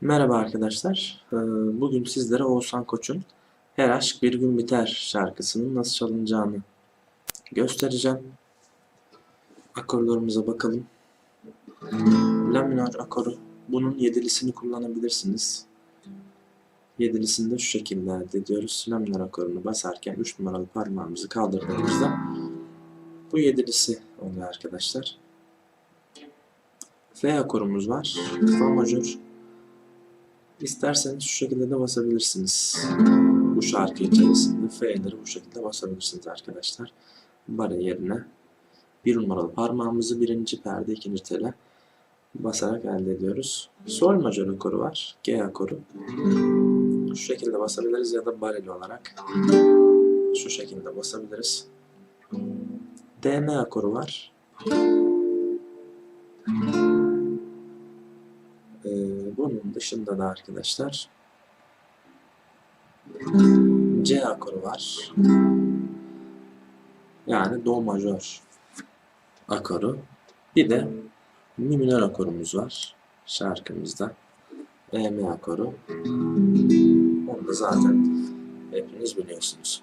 Merhaba arkadaşlar. Ee, Bugün sizlere Oğuzhan Koç'un Her Aşk Bir Gün Biter şarkısının nasıl çalınacağını göstereceğim. Akorlarımıza bakalım. La minör akoru. Bunun yedilisini kullanabilirsiniz. Yedilisini de şu şekilde elde ediyoruz. La minör akorunu basarken 3 numaralı parmağımızı kaldırdığımızda bu yedilisi oluyor arkadaşlar. F akorumuz var. Fa majör. İsterseniz şu şekilde de basabilirsiniz. Bu şarkı içerisinde F'leri bu şekilde basabilirsiniz arkadaşlar. Bare yerine bir numaralı parmağımızı birinci perde ikinci tele basarak elde ediyoruz. Sol majör akoru var. G akoru. Şu şekilde basabiliriz ya da bareli olarak şu şekilde basabiliriz. DM akoru var. Bunun dışında da arkadaşlar C akoru var. Yani Do majör akoru. Bir de Mi minör akorumuz var şarkımızda. E mi akoru. Onu da zaten hepiniz biliyorsunuz.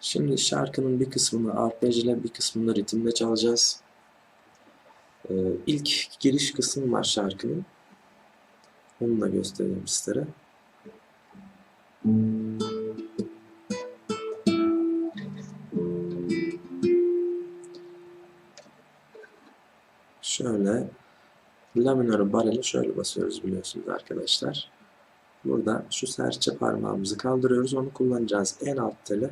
Şimdi şarkının bir kısmını arpej ile bir kısmını ritimle çalacağız. Ee, ilk giriş kısmı var şarkının. Onu da göstereyim sizlere. Şöyle La minörü bareli şöyle basıyoruz biliyorsunuz arkadaşlar. Burada şu serçe parmağımızı kaldırıyoruz. Onu kullanacağız. En alt tele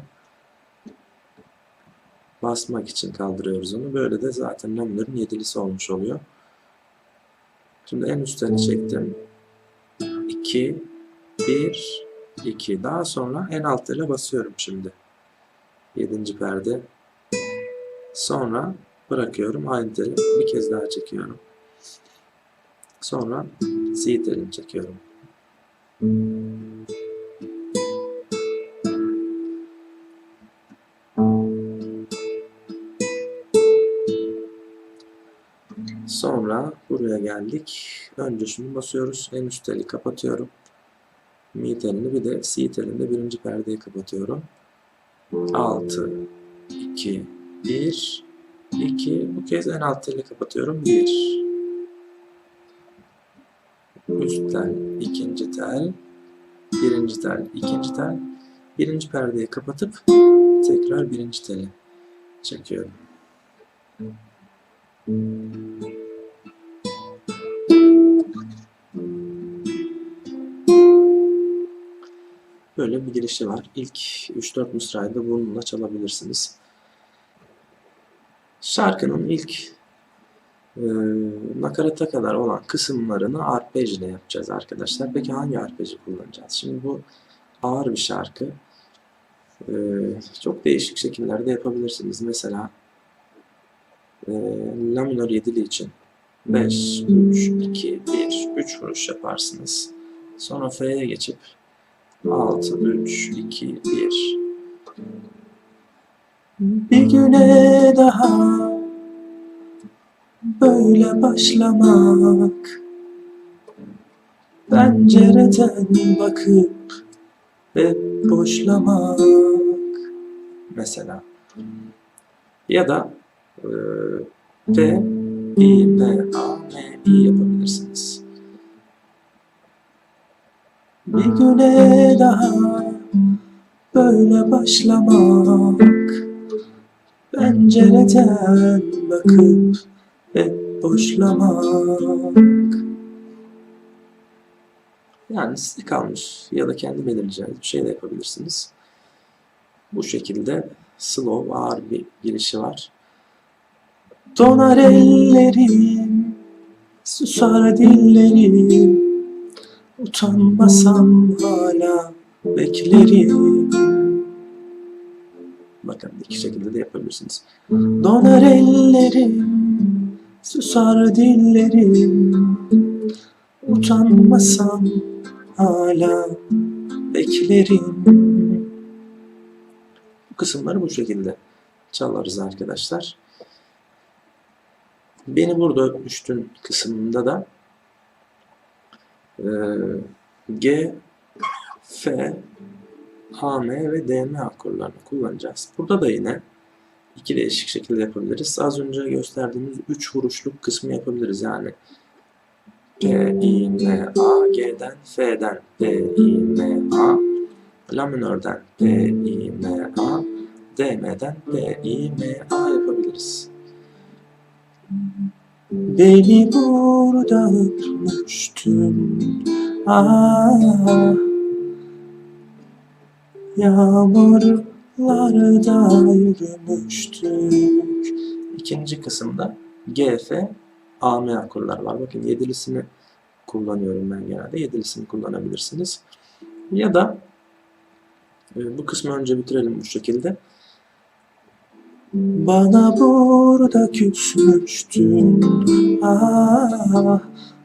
basmak için kaldırıyoruz onu. Böyle de zaten La minörün yedilisi olmuş oluyor. Şimdi en üstten çektim. 2 1 2 daha sonra en alt tele basıyorum şimdi. 7. perde. Sonra bırakıyorum. Aynı teli bir kez daha çekiyorum. Sonra C telini çekiyorum. Sonra buraya geldik. Önce şunu basıyoruz. En üst teli kapatıyorum. Mi telini bir de C telinde birinci perdeyi kapatıyorum. 6 2 1 2 bu kez en alt teli kapatıyorum. 1 Üst tel, ikinci tel, birinci tel, ikinci tel, birinci perdeyi kapatıp tekrar birinci teli çekiyorum. Böyle bir girişi var. İlk 3-4 mısrayı da bununla çalabilirsiniz. Şarkının ilk e, nakarata kadar olan kısımlarını arpej ile yapacağız arkadaşlar. Peki hangi arpeji kullanacağız? Şimdi bu ağır bir şarkı. E, çok değişik şekillerde yapabilirsiniz. Mesela e, La minör yedili için 5, 3, 2, 1, 3 vuruş yaparsınız. Sonra F'ye geçip 6, 3, 2, 1. Bir güne daha böyle başlamak Pencereden bakıp hep boşlamak Mesela ya da e, F, I, B, A, M, I yapabilirsiniz. Bir güne daha böyle başlamak Pencereden bakıp hep boşlamak Yani size kalmış ya da kendi belirleyeceğiniz bir şey de yapabilirsiniz. Bu şekilde slow ağır bir girişi var. Donar ellerim, susar dillerim Utanmasam hala beklerim. Bakın iki şekilde de yapabilirsiniz. Donar ellerim, susar dillerim. Utanmasam hala beklerim. Bu kısımları bu şekilde çalarız arkadaşlar. Beni burada öpmüştün kısmında da Ee, G, F, AM ve DM akorlarını kullanacağız. Burada da yine iki değişik şekilde yapabiliriz. Az önce gösterdiğimiz üç vuruşluk kısmı yapabiliriz. Yani G, I, M, A, G'den, F'den, D, I, M, A, La minörden D, I, M, A, DM'den D, I, M, A yapabiliriz. Beni burada öpmüştün ah Yağmurlarda yürümüştük İkinci kısımda G, F, A, M akorlar var. Bakın yedilisini kullanıyorum ben genelde. Yedilisini kullanabilirsiniz. Ya da e, bu kısmı önce bitirelim bu şekilde. Bana burada küsmüştün ah,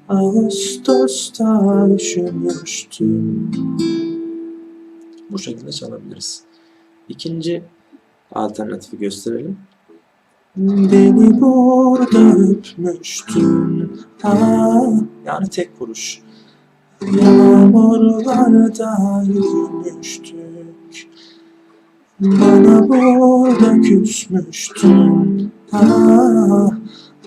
Ağustos'ta üşümüştün Bu şekilde çalabiliriz. İkinci alternatifi gösterelim. Beni burada öpmüştün ah, Yani tek vuruş. Yağmurlarda yürümüştük Bana burada küsmüştün Ah,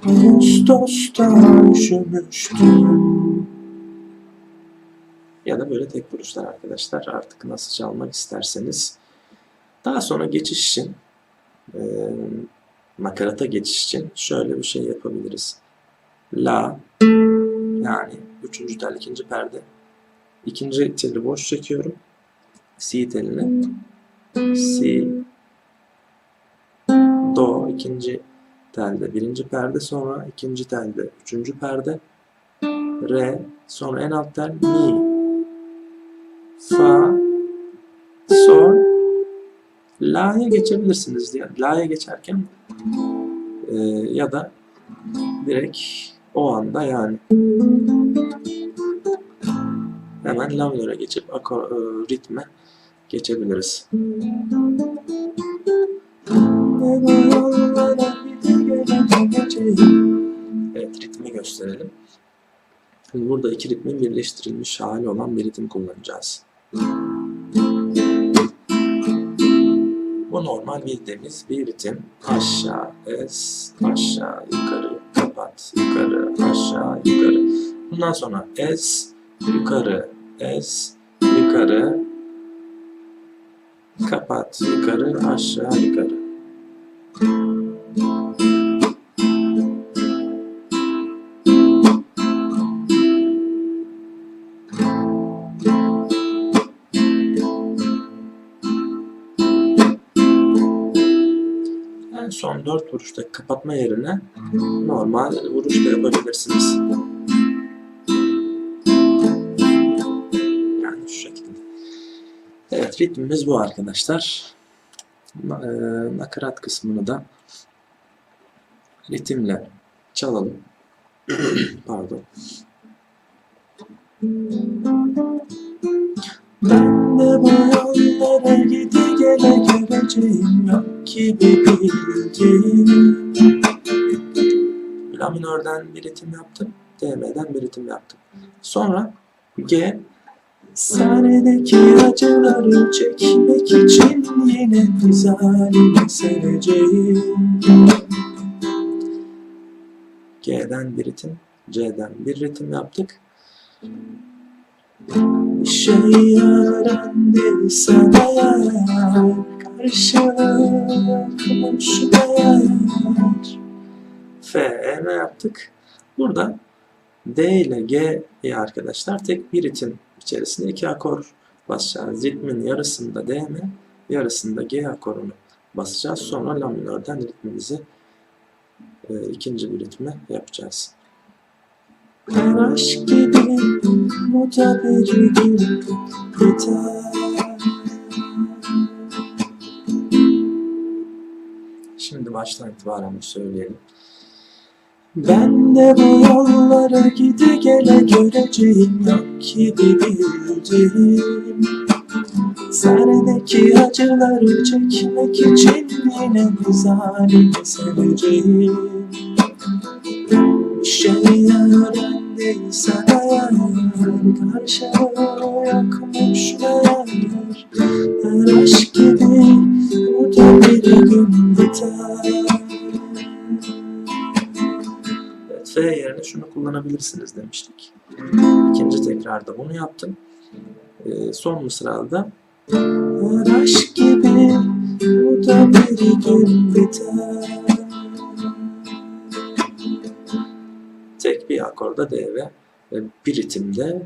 Ağustos'ta üşümüştün Ya da böyle tek vuruşlar arkadaşlar artık nasıl çalmak isterseniz. Daha sonra geçiş için e, nakarata geçiş için şöyle bir şey yapabiliriz. La yani üçüncü tel ikinci perde. İkinci teli boş çekiyorum. Si telini. Si Do ikinci telde birinci perde sonra ikinci telde üçüncü perde. Re sonra en alt tel Mi. Fa Sol La'ya geçebilirsiniz. Yani La'ya geçerken e, ya da direkt o anda yani hemen la minöre geçip akor, e, ritme geçebiliriz. Evet ritmi gösterelim. Şimdi burada iki ritmin birleştirilmiş hali olan bir ritim kullanacağız. Bu normal bildiğimiz bir ritim. Aşağı, es, aşağı, yukarı, kapat, yukarı, aşağı, yukarı. Bundan sonra es, yukarı, es, yukarı, kapat, yukarı, aşağı, yukarı. En son 4 vuruşta kapatma yerine normal vuruş da yapabilirsiniz. Evet ritmimiz bu arkadaşlar. E, Nakarat kısmını da ritimle çalalım. Pardon. Ben de bu yollara gidi gele geleceğim yok gibi bildiğim. La minörden bir ritim yaptım. DM'den bir ritim yaptım. Sonra G Sahnedeki acıları çekmek için yine mizalini sereceğim. G'den bir ritim, C'den bir ritim yaptık. Bir şey öğrendi sana yar, karşılık konuşmaya F, E ne yaptık? Burada D ile G'yi arkadaşlar tek bir ritim içerisinde iki akor basacağız. Ritmin yarısında D mi, yarısında G akorunu basacağız. Sonra la minörden ritmimizi e, ikinci bir ritme yapacağız. Her aşk gibi gün biter. Şimdi baştan itibaren söyleyelim. Ben de bu yollara gide gele göreceğim yok gibi bildim Serdeki acıları çekmek için yine mizanimi seveceğim. Bir şey öğrendi sana yar karşıma yakmış kullanabilirsiniz demiştik. İkinci tekrarda bunu yaptım. Ee, son mısrada Her aşk gibi bu da bir gün biter Tek bir akorda D ve bir ritimde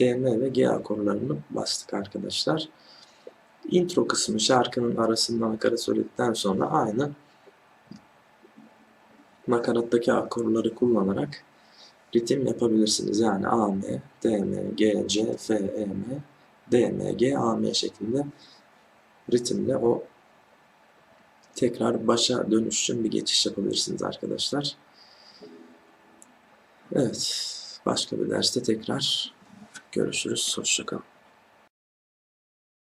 DM ve G akorlarını bastık arkadaşlar. Intro kısmı şarkının arasından nakarat söyledikten sonra aynı nakarattaki akorları kullanarak ritim yapabilirsiniz. Yani AM, DM, GC, FM, DMG, AM şeklinde ritimle o tekrar başa dönüş bir geçiş yapabilirsiniz arkadaşlar. Evet, başka bir derste tekrar görüşürüz. Hoşçakalın.